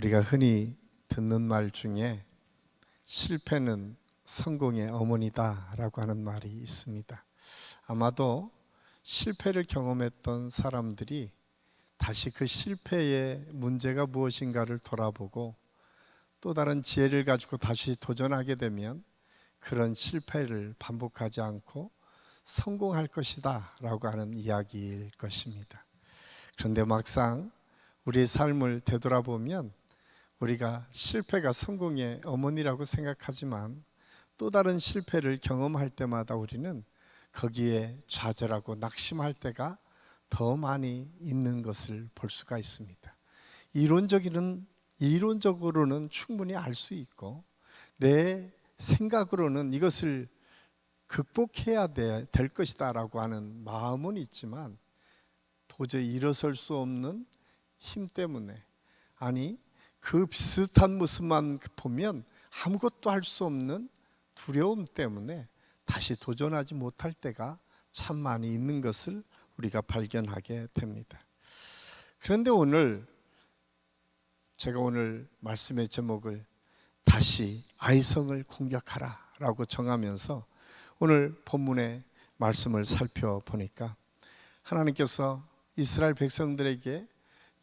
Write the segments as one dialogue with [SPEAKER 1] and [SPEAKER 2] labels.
[SPEAKER 1] 우리가 흔히 듣는 말 중에 실패는 성공의 어머니다라고 하는 말이 있습니다. 아마도 실패를 경험했던 사람들이 다시 그 실패의 문제가 무엇인가를 돌아보고 또 다른 지혜를 가지고 다시 도전하게 되면 그런 실패를 반복하지 않고 성공할 것이다 라고 하는 이야기일 것입니다. 그런데 막상 우리의 삶을 되돌아보면 우리가 실패가 성공의 어머니라고 생각하지만 또 다른 실패를 경험할 때마다 우리는 거기에 좌절하고 낙심할 때가 더 많이 있는 것을 볼 수가 있습니다. 이론적인 이론적으로는 충분히 알 수 있고 내 생각으로는 이것을 극복해야 돼- 될 것이다라고 하는 마음은 있지만 도저히 일어설 수 없는 힘 때문에 아니 그 비슷한 모습만 보면 아무것도 할 수 없는 두려움 때문에 다시 도전하지 못할 때가 참 많이 있는 것을 우리가 발견하게 됩니다. 그런데 오늘 제가 오늘 말씀의 제목을 다시 아이성을 공격하라 라고 정하면서 오늘 본문의 말씀을 살펴보니까 하나님께서 이스라엘 백성들에게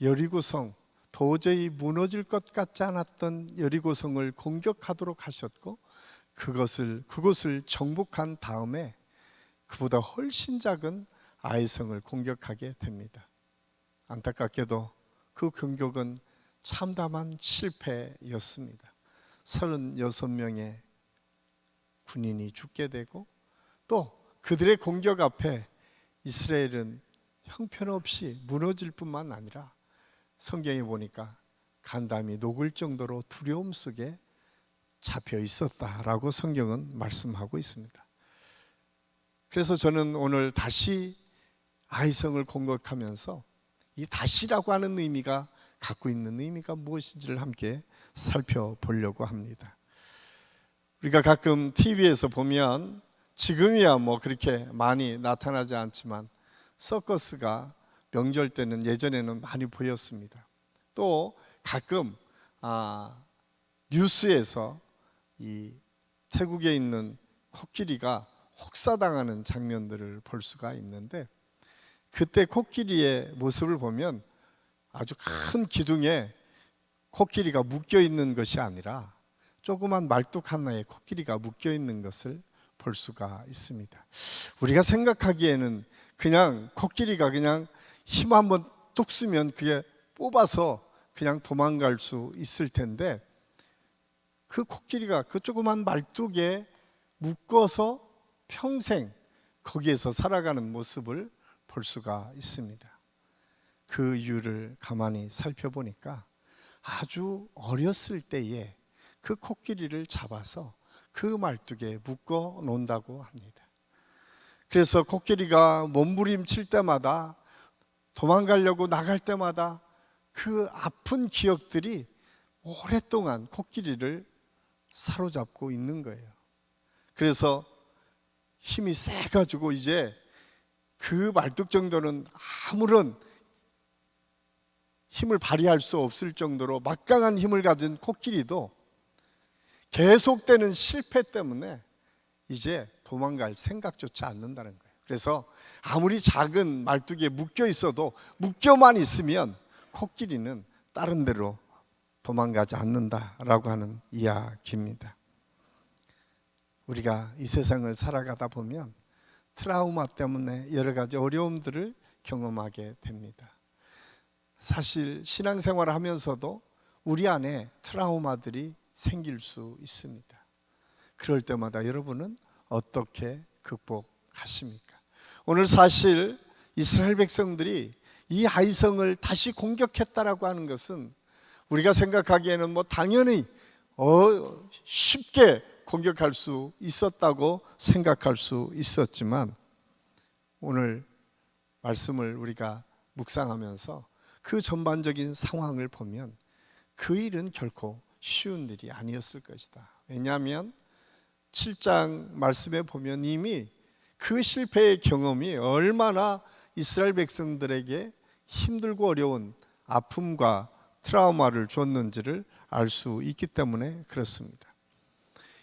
[SPEAKER 1] 여리고성 도저히 무너질 것 같지 않았던 여리고성을 공격하도록 하셨고 그것을 그곳을 정복한 다음에 그보다 훨씬 작은 아이성을 공격하게 됩니다. 안타깝게도 그 공격은 참담한 실패였습니다. 36명의 군인이 죽게 되고 또 그들의 공격 앞에 이스라엘은 형편없이 무너질 뿐만 아니라 성경에 보니까 간담이 녹을 정도로 두려움 속에 잡혀 있었다라고 성경은 말씀하고 있습니다. 그래서 저는 오늘 다시 아이성을 공격하면서 이 다시라고 하는 의미가 갖고 있는 의미가 무엇인지를 함께 살펴보려고 합니다. 우리가 가끔 TV에서 보면 지금이야 뭐 그렇게 많이 나타나지 않지만 서커스가 명절 때는 예전에는 많이 보였습니다. 또 가끔 아, 뉴스에서 이 태국에 있는 코끼리가 혹사당하는 장면들을 볼 수가 있는데 그때 코끼리의 모습을 보면 아주 큰 기둥에 코끼리가 묶여 있는 것이 아니라 조그만 말뚝 하나에 코끼리가 묶여 있는 것을 볼 수가 있습니다. 우리가 생각하기에는 그냥 코끼리가 그냥 힘 한번 뚝 쓰면 그게 뽑아서 그냥 도망갈 수 있을 텐데 그 코끼리가 그 조그만 말뚝에 묶어서 평생 거기에서 살아가는 모습을 볼 수가 있습니다. 그 이유를 가만히 살펴보니까 아주 어렸을 때에 그 코끼리를 잡아서 그 말뚝에 묶어 놓는다고 합니다. 그래서 코끼리가 몸부림칠 때마다 도망가려고 나갈 때마다 그 아픈 기억들이 오랫동안 코끼리를 사로잡고 있는 거예요. 그래서 힘이 세가지고 이제 그 말뚝 정도는 아무런 힘을 발휘할 수 없을 정도로 막강한 힘을 가진 코끼리도 계속되는 실패 때문에 이제 도망갈 생각조차 않는다는 거예요. 그래서 아무리 작은 말뚝에 묶여 있어도 묶여만 있으면 코끼리는 다른 데로 도망가지 않는다라고 하는 이야기입니다. 우리가 이 세상을 살아가다 보면 트라우마 때문에 여러 가지 어려움들을 경험하게 됩니다. 사실 신앙생활을 하면서도 우리 안에 트라우마들이 생길 수 있습니다. 그럴 때마다 여러분은 어떻게 극복하십니까? 오늘 사실 이스라엘 백성들이 이 하이성을 다시 공격했다라고 하는 것은 우리가 생각하기에는 뭐 당연히 어 쉽게 공격할 수 있었다고 생각할 수 있었지만 오늘 말씀을 우리가 묵상하면서 그 전반적인 상황을 보면 그 일은 결코 쉬운 일이 아니었을 것이다. 왜냐하면 7장 말씀에 보면 이미 그 실패의 경험이 얼마나 이스라엘 백성들에게 힘들고 어려운 아픔과 트라우마를 줬는지를 알 수 있기 때문에 그렇습니다.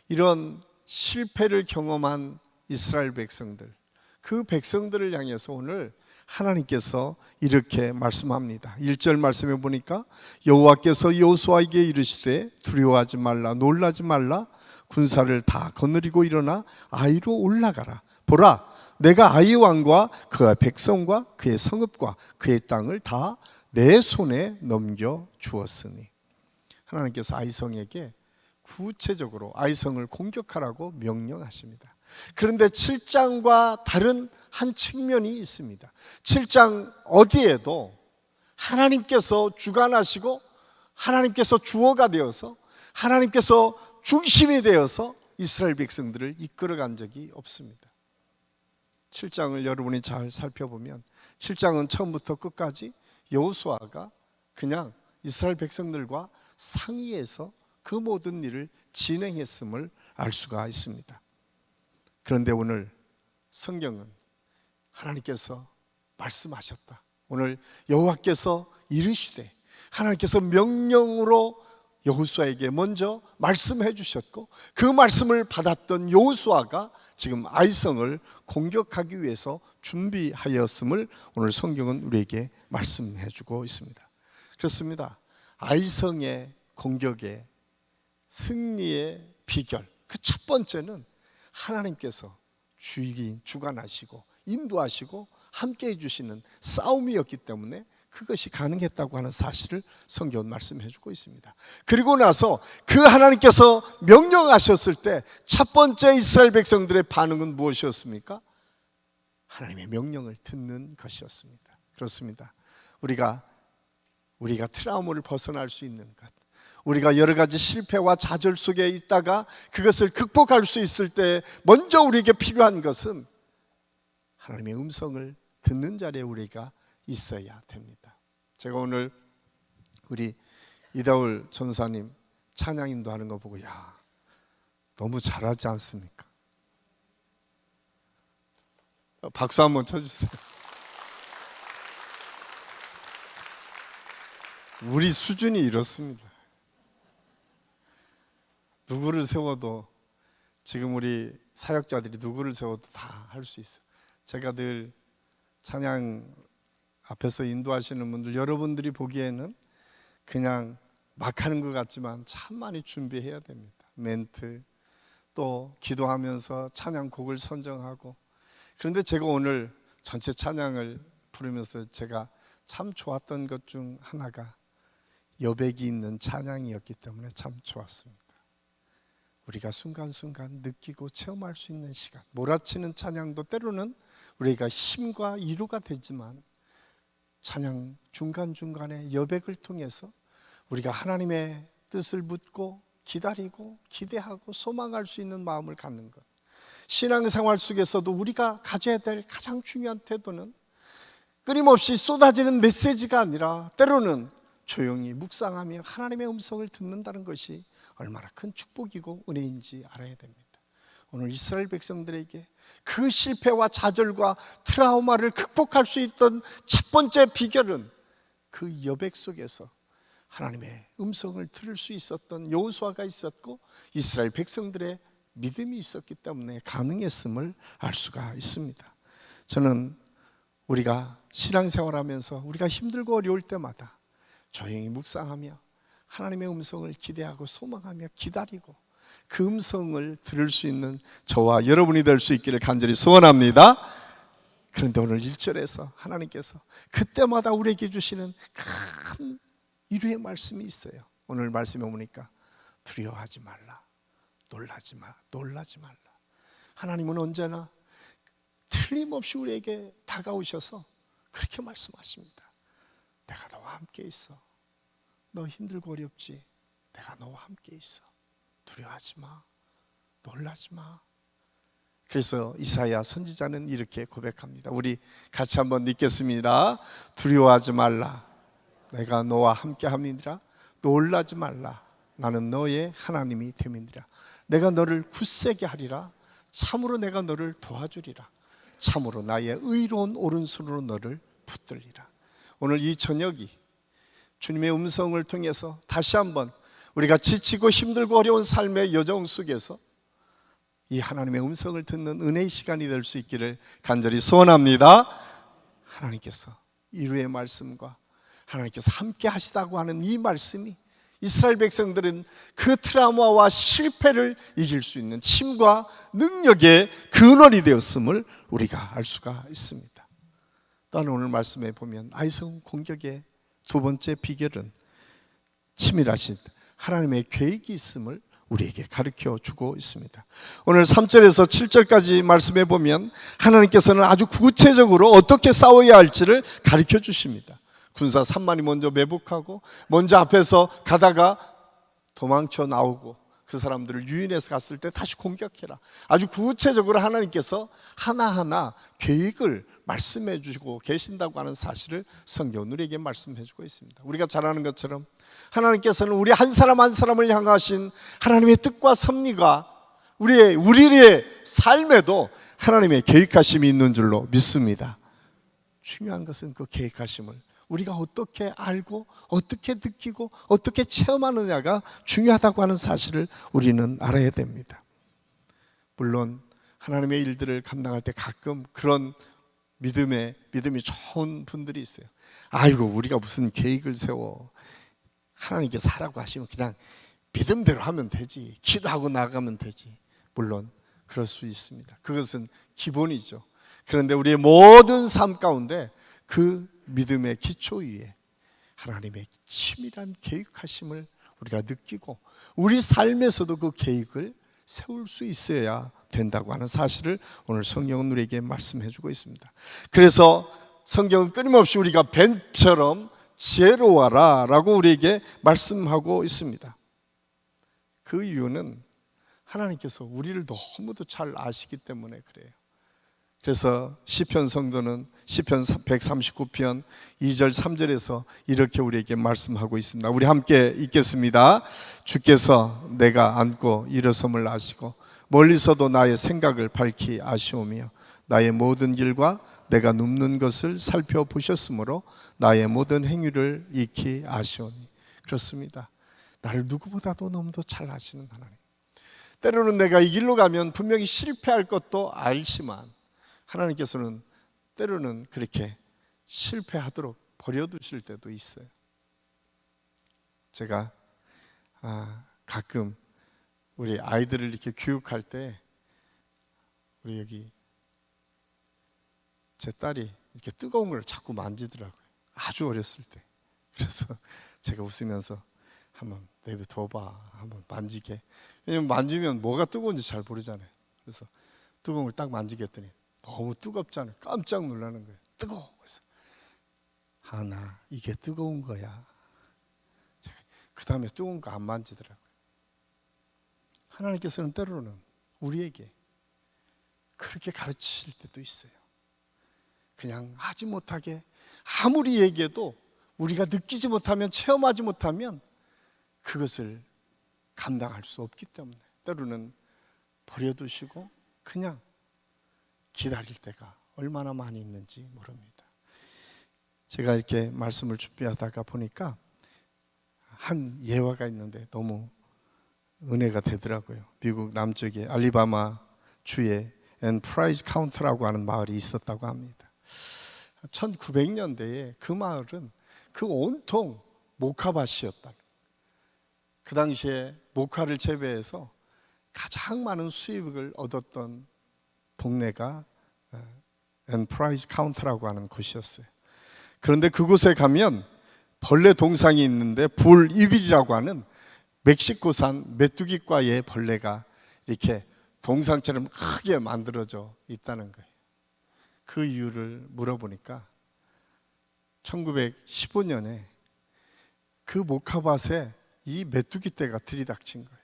[SPEAKER 1] 이런 실패를 경험한 이스라엘 백성들, 그 백성들을 향해서 오늘 하나님께서 이렇게 말씀합니다. 1절 말씀해 보니까 여호와께서 여호수아에게 이르시되 두려워하지 말라 놀라지 말라 군사를 다 거느리고 일어나 아이로 올라가라. 보라 내가 아이 왕과 그의 백성과 그의 성읍과 그의 땅을 다 내 손에 넘겨 주었으니 하나님께서 아이성에게 구체적으로 아이성을 공격하라고 명령하십니다. 그런데 7장과 다른 한 측면이 있습니다. 7장 어디에도 하나님께서 주관하시고 하나님께서 주어가 되어서 하나님께서 중심이 되어서 이스라엘 백성들을 이끌어간 적이 없습니다. 7장을 여러분이 잘 살펴보면 7장은 처음부터 끝까지 여호수아가 그냥 이스라엘 백성들과 상의해서 그 모든 일을 진행했음을 알 수가 있습니다. 그런데 오늘 성경은 하나님께서 말씀하셨다. 오늘 여호와께서 이르시되 하나님께서 명령으로 여호수아에게 먼저 말씀해 주셨고 그 말씀을 받았던 여호수아가 지금 아이성을 공격하기 위해서 준비하였음을 오늘 성경은 우리에게 말씀해 주고 있습니다. 그렇습니다. 아이성의 공격의 승리의 비결 그 첫 번째는 하나님께서 주인 주관하시고 인도하시고 함께 해주시는 싸움이었기 때문에 그것이 가능했다고 하는 사실을 성경은 말씀해 주고 있습니다. 그리고 나서 그 하나님께서 명령하셨을 때 첫 번째 이스라엘 백성들의 반응은 무엇이었습니까? 하나님의 명령을 듣는 것이었습니다. 그렇습니다. 우리가 우리가 트라우마를 벗어날 수 있는 것. 우리가 여러 가지 실패와 좌절 속에 있다가 그것을 극복할 수 있을 때 먼저 우리에게 필요한 것은 하나님의 음성을 듣는 자리에 우리가 있어야 됩니다. 제가 오늘 우리 이다울 전사님 찬양 인도하는 거 보고 야 너무 잘하지 않습니까? 박수 한번 쳐주세요. 우리 수준이 이렇습니다. 누구를 세워도 지금 우리 사역자들이 누구를 세워도 다 할 수 있어요. 제가 늘 찬양 앞에서 인도하시는 분들 여러분들이 보기에는 그냥 막 하는 것 같지만 참 많이 준비해야 됩니다. 멘트 또 기도하면서 찬양곡을 선정하고 그런데 제가 오늘 전체 찬양을 부르면서 제가 참 좋았던 것 중 하나가 여백이 있는 찬양이었기 때문에 참 좋았습니다. 우리가 순간순간 느끼고 체험할 수 있는 시간. 몰아치는 찬양도 때로는 우리가 힘과 이루가 되지만 찬양 중간중간에 여백을 통해서 우리가 하나님의 뜻을 묻고 기다리고 기대하고 소망할 수 있는 마음을 갖는 것. 신앙생활 속에서도 우리가 가져야 될 가장 중요한 태도는 끊임없이 쏟아지는 메시지가 아니라 때로는 조용히 묵상하며 하나님의 음성을 듣는다는 것이 얼마나 큰 축복이고 은혜인지 알아야 됩니다. 오늘 이스라엘 백성들에게 그 실패와 좌절과 트라우마를 극복할 수 있던 첫 번째 비결은 그 여백 속에서 하나님의 음성을 들을 수 있었던 여호수아가 있었고 이스라엘 백성들의 믿음이 있었기 때문에 가능했음을 알 수가 있습니다. 저는 우리가 신앙생활하면서 우리가 힘들고 어려울 때마다 조용히 묵상하며 하나님의 음성을 기대하고 소망하며 기다리고 그 음성을 들을 수 있는 저와 여러분이 될 수 있기를 간절히 소원합니다. 그런데 오늘 1절에서 하나님께서 그때마다 우리에게 주시는 큰 위로의 말씀이 있어요. 오늘 말씀에 보니까 두려워하지 말라. 놀라지 마. 놀라지 말라. 하나님은 언제나 틀림없이 우리에게 다가오셔서 그렇게 말씀하십니다. 내가 너와 함께 있어. 너 힘들고 어렵지? 내가 너와 함께 있어. 두려워하지 마. 놀라지 마. 그래서 이사야 선지자는 이렇게 고백합니다. 우리 같이 한번 읽겠습니다. 두려워하지 말라. 내가 너와 함께 함이니라. 놀라지 말라. 나는 너의 하나님이 됨이니라. 내가 너를 굳세게 하리라. 참으로 내가 너를 도와주리라. 참으로 나의 의로운 오른손으로 너를 붙들리라. 오늘 이 저녁이 주님의 음성을 통해서 다시 한번 우리가 지치고 힘들고 어려운 삶의 여정 속에서 이 하나님의 음성을 듣는 은혜의 시간이 될 수 있기를 간절히 소원합니다. 하나님께서 이루의 말씀과 하나님께서 함께 하시다고 하는 이 말씀이 이스라엘 백성들은 그 트라우마와 실패를 이길 수 있는 힘과 능력의 근원이 되었음을 우리가 알 수가 있습니다. 또한 오늘 말씀에 보면 아이성 공격의 두 번째 비결은 치밀하신 하나님의 계획이 있음을 우리에게 가르쳐 주고 있습니다. 오늘 3절에서 7절까지 말씀해 보면 하나님께서는 아주 구체적으로 어떻게 싸워야 할지를 가르쳐 주십니다. 군사 3만이 먼저 매복하고 먼저 앞에서 가다가 도망쳐 나오고 그 사람들을 유인해서 갔을 때 다시 공격해라. 아주 구체적으로 하나님께서 하나하나 계획을 말씀해 주시고 계신다고 하는 사실을 성경은 우리에게 말씀해 주고 있습니다. 우리가 잘 아는 것처럼 하나님께서는 우리 한 사람 한 사람을 향하신 하나님의 뜻과 섭리가 우리의 우리의 삶에도 하나님의 계획하심이 있는 줄로 믿습니다. 중요한 것은 그 계획하심을 우리가 어떻게 알고 어떻게 느끼고 어떻게 체험하느냐가 중요하다고 하는 사실을 우리는 알아야 됩니다. 물론 하나님의 일들을 감당할 때 가끔 그런 믿음에 믿음이 좋은 분들이 있어요. 아이고 우리가 무슨 계획을 세워 하나님께서 하라고 하시면 그냥 믿음대로 하면 되지. 기도하고 나가면 되지. 물론 그럴 수 있습니다. 그것은 기본이죠. 그런데 우리의 모든 삶 가운데 그 믿음의 기초 위에 하나님의 치밀한 계획하심을 우리가 느끼고 우리 삶에서도 그 계획을 세울 수 있어야 된다고 하는 사실을 오늘 성경은 우리에게 말씀해 주고 있습니다. 그래서 성경은 끊임없이 우리가 뱀처럼 지혜로워라 라고 우리에게 말씀하고 있습니다. 그 이유는 하나님께서 우리를 너무도 잘 아시기 때문에 그래요. 그래서 시편 성도는 시편 139편 2절 3절에서 이렇게 우리에게 말씀하고 있습니다. 우리 함께 읽겠습니다. 주께서 내가 앉고 일어섬을 아시고 멀리서도 나의 생각을 밝히 아시오며 나의 모든 길과 내가 눕는 것을 살펴보셨으므로 나의 모든 행위를 익히 아시오니 그렇습니다. 나를 누구보다도 너무도 잘 아시는 하나님. 때로는 내가 이 길로 가면 분명히 실패할 것도 알지만 하나님께서는 때로는 그렇게 실패하도록 버려두실 때도 있어요. 제가 아, 가끔 우리 아이들을 이렇게 교육할 때 우리 여기 제 딸이 이렇게 뜨거운 걸 자꾸 만지더라고요. 아주 어렸을 때. 그래서 제가 웃으면서 한번 내비둬봐. 한번 만지게. 왜냐면 만지면 뭐가 뜨거운지 잘 모르잖아요. 그래서 뜨거운 걸 딱 만지게 했더니 너무 뜨겁잖아요. 깜짝 놀라는 거예요. 뜨거워. 그래서 하나 이게 뜨거운 거야. 그 다음에 뜨거운 거 안 만지더라고요. 하나님께서는 때로는 우리에게 그렇게 가르치실 때도 있어요. 그냥 하지 못하게 아무리 얘기해도 우리가 느끼지 못하면 체험하지 못하면 그것을 감당할 수 없기 때문에 때로는 버려두시고 그냥 기다릴 때가 얼마나 많이 있는지 모릅니다. 제가 이렇게 말씀을 준비하다가 보니까 한 예화가 있는데 너무 은혜가 되더라고요. 미국 남쪽에 알리바마 주에 엔프라이즈 카운트라고 하는 마을이 있었다고 합니다. 1900년대에 그 마을은 그 온통 모카밭이었다. 그 당시에 모카를 재배해서 가장 많은 수입을 얻었던 동네가 엔프라이즈 카운트라고 하는 곳이었어요. 그런데 그곳에 가면 벌레 동상이 있는데 불이빌이라고 하는 멕시코산 메뚜기과의 벌레가 이렇게 동상처럼 크게 만들어져 있다는 거예요. 그 이유를 물어보니까 1915년에 그 모카밭에 이 메뚜기 떼가 들이닥친 거예요.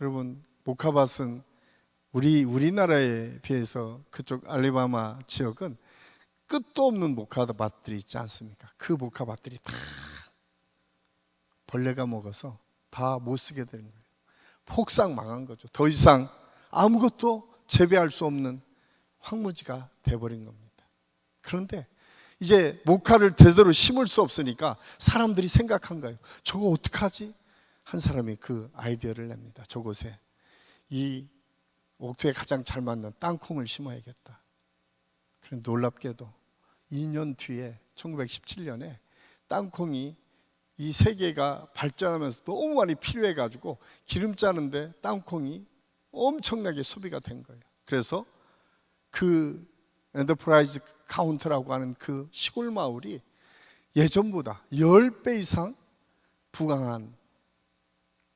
[SPEAKER 1] 여러분 모카밭은 우리 우리나라에 비해서 그쪽 알리바마 지역은 끝도 없는 모카밭들이 있지 않습니까? 그 모카밭들이 다 벌레가 먹어서 다 못 쓰게 되는 거예요. 폭삭 망한 거죠. 더 이상 아무것도 재배할 수 없는 황무지가 돼버린 겁니다. 그런데 이제 목화를 제대로 심을 수 없으니까 사람들이 생각한 거예요. 저거 어떡하지? 한 사람이 그 아이디어를 냅니다. 저곳에 이 옥토에 가장 잘 맞는 땅콩을 심어야겠다. 그런 놀랍게도 2년 뒤에 1917년에 땅콩이 이 세계가 발전하면서 너무 많이 필요해 가지고 기름 짜는데 땅콩이 엄청나게 소비가 된 거예요. 그래서 그 엔터프라이즈 카운트라고 하는 그 시골 마을이 예전보다 10배 이상 부강한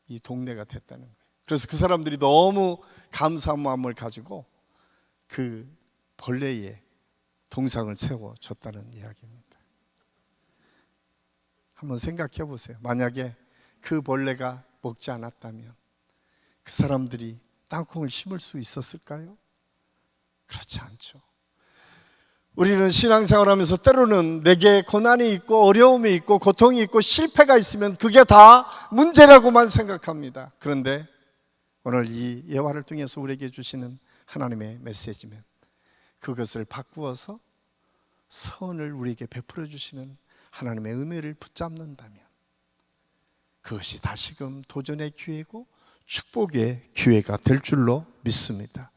[SPEAKER 1] 이 동네가 됐다는 거예요. 그래서 그 사람들이 너무 감사한 마음을 가지고 그 벌레에 동상을 세워 줬다는 이야기입니다. 한번 생각해 보세요. 만약에 그 벌레가 먹지 않았다면 그 사람들이 땅콩을 심을 수 있었을까요? 그렇지 않죠. 우리는 신앙생활 하면서 때로는 내게 고난이 있고 어려움이 있고 고통이 있고 실패가 있으면 그게 다 문제라고만 생각합니다. 그런데 오늘 이 예화를 통해서 우리에게 주시는 하나님의 메시지면 그것을 바꾸어서 선을 우리에게 베풀어 주시는 하나님의 은혜를 붙잡는다면 그것이 다시금 도전의 기회고 축복의 기회가 될 줄로 믿습니다.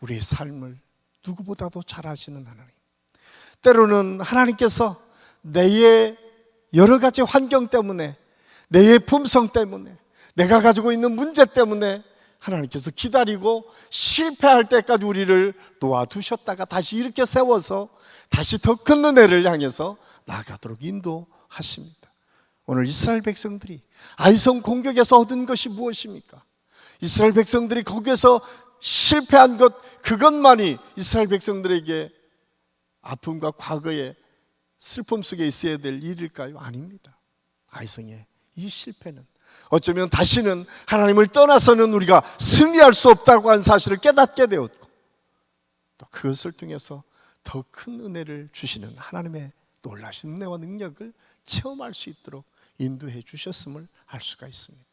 [SPEAKER 1] 우리의 삶을 누구보다도 잘 아시는 하나님. 때로는 하나님께서 내의 여러 가지 환경 때문에, 내의 품성 때문에, 내가 가지고 있는 문제 때문에 하나님께서 기다리고 실패할 때까지 우리를 놓아두셨다가 다시 이렇게 세워서 다시 더 큰 은혜를 향해서 나아가도록 인도하십니다. 오늘 이스라엘 백성들이 아이성 공격에서 얻은 것이 무엇입니까? 이스라엘 백성들이 거기에서 실패한 것 그것만이 이스라엘 백성들에게 아픔과 과거의 슬픔 속에 있어야 될 일일까요? 아닙니다. 아이성의 이 실패는 어쩌면 다시는 하나님을 떠나서는 우리가 승리할 수 없다고 하는 사실을 깨닫게 되었고 또 그것을 통해서 더 큰 은혜를 주시는 하나님의 놀라신 은혜와 능력을 체험할 수 있도록 인도해 주셨음을 알 수가 있습니다.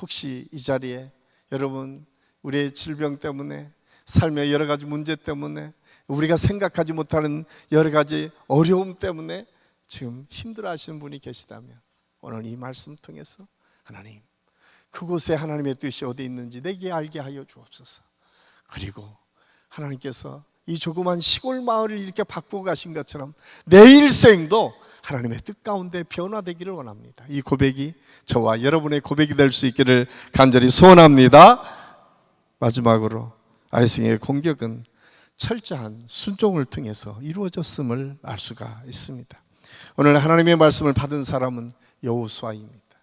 [SPEAKER 1] 혹시 이 자리에 여러분 우리의 질병 때문에 삶의 여러 가지 문제 때문에 우리가 생각하지 못하는 여러 가지 어려움 때문에 지금 힘들어 하시는 분이 계시다면 오늘 이 말씀 통해서 하나님 그곳에 하나님의 뜻이 어디 있는지 내게 알게 하여 주옵소서. 그리고 하나님께서 이 조그만 시골 마을을 이렇게 바꾸고 가신 것처럼 내 일생도 하나님의 뜻 가운데 변화되기를 원합니다. 이 고백이 저와 여러분의 고백이 될 수 있기를 간절히 소원합니다. 마지막으로 아이싱의 공격은 철저한 순종을 통해서 이루어졌음을 알 수가 있습니다. 오늘 하나님의 말씀을 받은 사람은 여호수아입니다.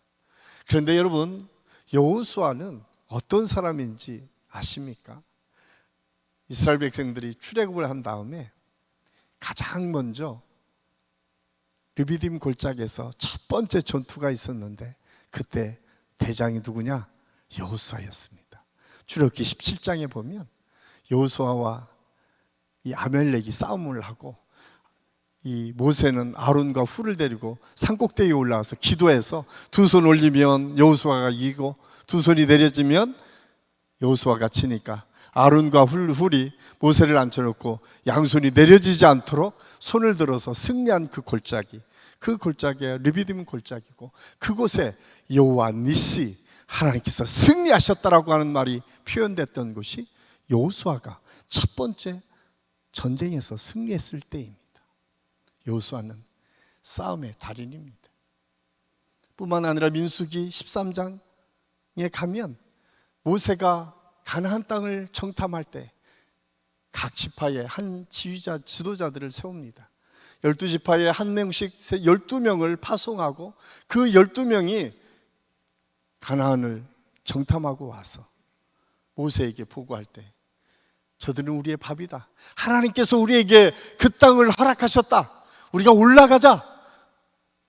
[SPEAKER 1] 그런데 여러분 여호수아는 어떤 사람인지 아십니까? 이스라엘 백성들이 출애굽을 한 다음에 가장 먼저 르비딤 골짜기에서 첫 번째 전투가 있었는데 그때 대장이 누구냐? 여호수아였습니다. 출애굽기 17장에 보면 여호수아와 이 아멜렉이 싸움을 하고 이 모세는 아론과 훌을 데리고 산꼭대기에 올라와서 기도해서 두 손 올리면 여호수아가 이기고 두 손이 내려지면 여호수아가 치니까 아론과 훌, 훌이 모세를 앉혀놓고 양손이 내려지지 않도록 손을 들어서 승리한 그 골짜기 그 골짜기가 르비딤 골짜기고 그곳에 여호와 니시 하나님께서 승리하셨다라고 하는 말이 표현됐던 곳이 여호수아가 첫 번째 전쟁에서 승리했을 때입니다. 여호수아는 싸움의 달인입니다. 뿐만 아니라 민수기 13장에 가면 모세가 가나안 땅을 정탐할 때 각 지파의 한 지휘자 지도자들을 세웁니다. 열두 지파에 한 명씩 열두 명을 파송하고 그 열두 명이 가나안을 정탐하고 와서 모세에게 보고할 때 저들은 우리의 밥이다. 하나님께서 우리에게 그 땅을 허락하셨다. 우리가 올라가자.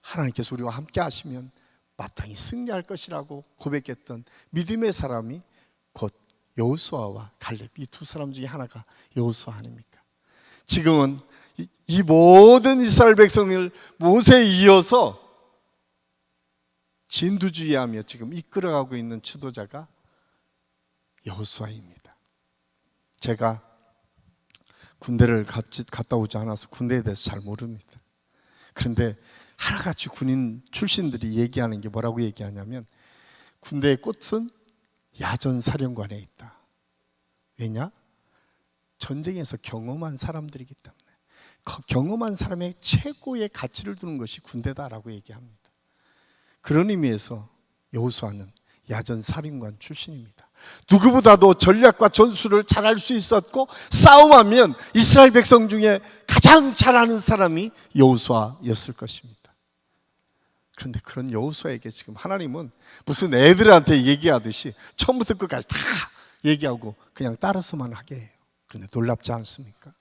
[SPEAKER 1] 하나님께서 우리와 함께 하시면 마땅히 승리할 것이라고 고백했던 믿음의 사람이 곧 여호수아와 갈렙 이 두 사람 중에 하나가 여호수아 아닙니까? 지금은 이, 이 모든 이스라엘 백성을 모세에 이어서 진두주의하며 지금 이끌어가고 있는 지도자가 여호수아입니다. 제가 군대를 갔다 오지 않아서 군대에 대해서 잘 모릅니다. 그런데 하나같이 군인 출신들이 얘기하는 게 뭐라고 얘기하냐면 군대의 꽃은 야전 사령관에 있다. 왜냐? 전쟁에서 경험한 사람들이기 때문에 거- 경험한 사람의 최고의 가치를 두는 것이 군대다라고 얘기합니다. 그런 의미에서 여호수아는 야전 사령관 출신입니다. 누구보다도 전략과 전술을 잘할 수 있었고 싸움하면 이스라엘 백성 중에 가장 잘하는 사람이 여호수아였을 것입니다. 그런데 그런 여호수아에게 지금 하나님은 무슨 애들한테 얘기하듯이 처음부터 끝까지 다 얘기하고 그냥 따라서만 하게 해요. 그런데 놀랍지 않습니까?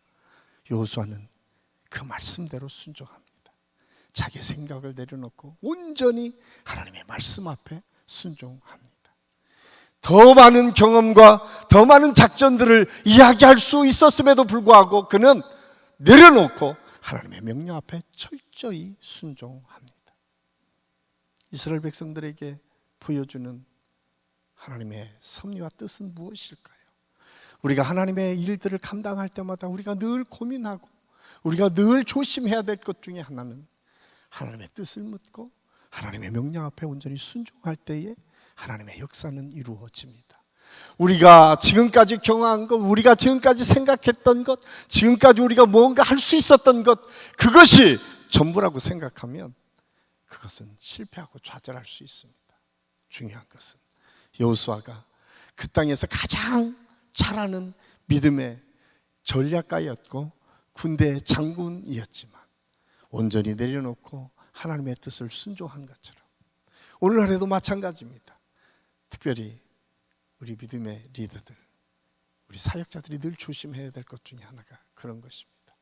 [SPEAKER 1] 여호수아는 그 말씀대로 순종합니다. 자기 생각을 내려놓고 온전히 하나님의 말씀 앞에 순종합니다. 더 많은 경험과 더 많은 작전들을 이야기할 수 있었음에도 불구하고 그는 내려놓고 하나님의 명령 앞에 철저히 순종합니다. 이스라엘 백성들에게 보여주는 하나님의 섭리와 뜻은 무엇일까요? 우리가 하나님의 일들을 감당할 때마다 우리가 늘 고민하고 우리가 늘 조심해야 될 것 중에 하나는 하나님의 뜻을 묻고 하나님의 명령 앞에 온전히 순종할 때에 하나님의 역사는 이루어집니다. 우리가 지금까지 경험한 것, 우리가 지금까지 생각했던 것, 지금까지 우리가 무언가 할 수 있었던 것, 그것이 전부라고 생각하면 그것은 실패하고 좌절할 수 있습니다. 중요한 것은 여호수아가 그 땅에서 가장 잘하는 믿음의 전략가였고 군대 장군이었지만 온전히 내려놓고 하나님의 뜻을 순종한 것처럼 오늘날에도 마찬가지입니다. 특별히 우리 믿음의 리더들, 우리 사역자들이 늘 조심해야 될 것 중에 하나가 그런 것입니다.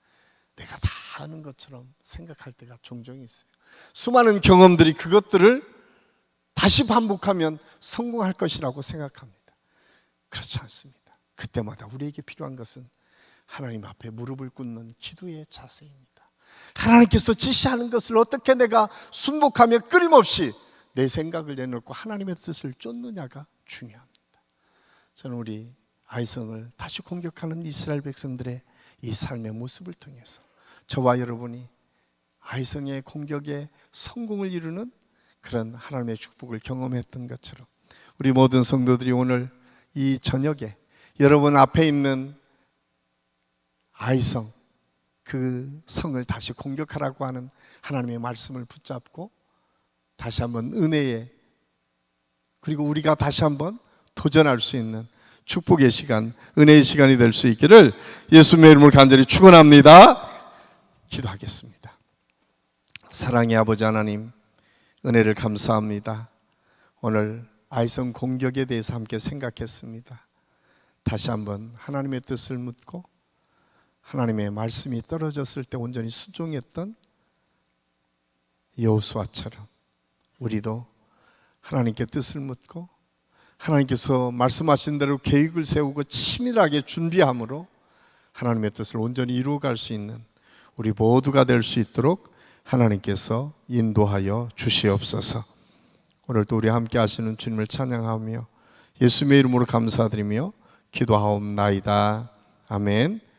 [SPEAKER 1] 내가 다 아는 것처럼 생각할 때가 종종 있어요. 수많은 경험들이 그것들을 다시 반복하면 성공할 것이라고 생각합니다. 그렇지 않습니다. 그때마다 우리에게 필요한 것은 하나님 앞에 무릎을 꿇는 기도의 자세입니다. 하나님께서 지시하는 것을 어떻게 내가 순복하며 끊임없이 내 생각을 내놓고 하나님의 뜻을 쫓느냐가 중요합니다. 저는 우리 아이성을 다시 공격하는 이스라엘 백성들의 이 삶의 모습을 통해서 저와 여러분이 아이성의 공격에 성공을 이루는 그런 하나님의 축복을 경험했던 것처럼 우리 모든 성도들이 오늘 이 저녁에 여러분 앞에 있는 아이성 그 성을 다시 공격하라고 하는 하나님의 말씀을 붙잡고 다시 한번 은혜에 그리고 우리가 다시 한번 도전할 수 있는 축복의 시간, 은혜의 시간이 될 수 있기를 예수님의 이름을 간절히 축원합니다. 기도하겠습니다. 사랑의 아버지 하나님, 은혜를 감사합니다. 오늘 아이성 공격에 대해서 함께 생각했습니다. 다시 한번 하나님의 뜻을 묻고 하나님의 말씀이 떨어졌을 때 온전히 순종했던 여호수아처럼 우리도 하나님께 뜻을 묻고 하나님께서 말씀하신 대로 계획을 세우고 치밀하게 준비함으로 하나님의 뜻을 온전히 이루어갈 수 있는 우리 모두가 될 수 있도록 하나님께서 인도하여 주시옵소서. 오늘도 우리 함께 하시는 주님을 찬양하며 예수님의 이름으로 감사드리며 기도하옵나이다. 아멘.